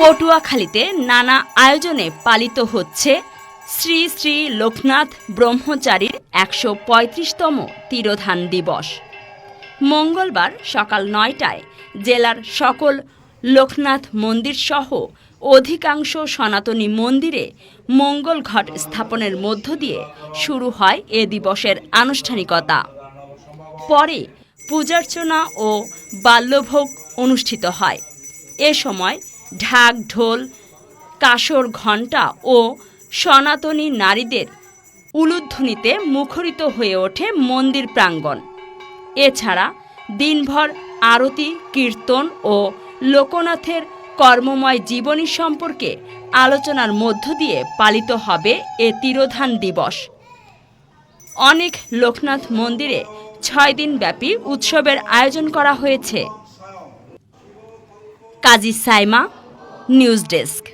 পটুয়াখালীতে নানা আয়োজনে পালিত হচ্ছে শ্রী শ্রী লোকনাথ ব্রহ্মচারীর একশো পঁয়ত্রিশতম তিরোধান দিবস। মঙ্গলবার সকাল নয়টায় জেলার সকল লোকনাথ মন্দির সহ অধিকাংশ সনাতনী মন্দিরে মঙ্গল ঘট স্থাপনের মধ্য দিয়ে শুরু হয় এ দিবসের আনুষ্ঠানিকতা। পরে পূজার্চনা ও বাল্যভোগ অনুষ্ঠিত হয়। এ সময় ঢাক, ঢোল, কাসর, ঘণ্টা ও সনাতনী নারীদের উলুধ্বনিতে মুখরিত হয়ে ওঠে মন্দির প্রাঙ্গণ। এছাড়া দিনভর আরতি, কীর্তন ও লোকনাথের কর্মময় জীবনী সম্পর্কে আলোচনার মধ্য দিয়ে পালিত হবে এ তিরোধান দিবস। অনেক লোকনাথ মন্দিরে ছয় দিন ব্যাপী উৎসবের আয়োজন করা হয়েছে। Kazi Saima news desk.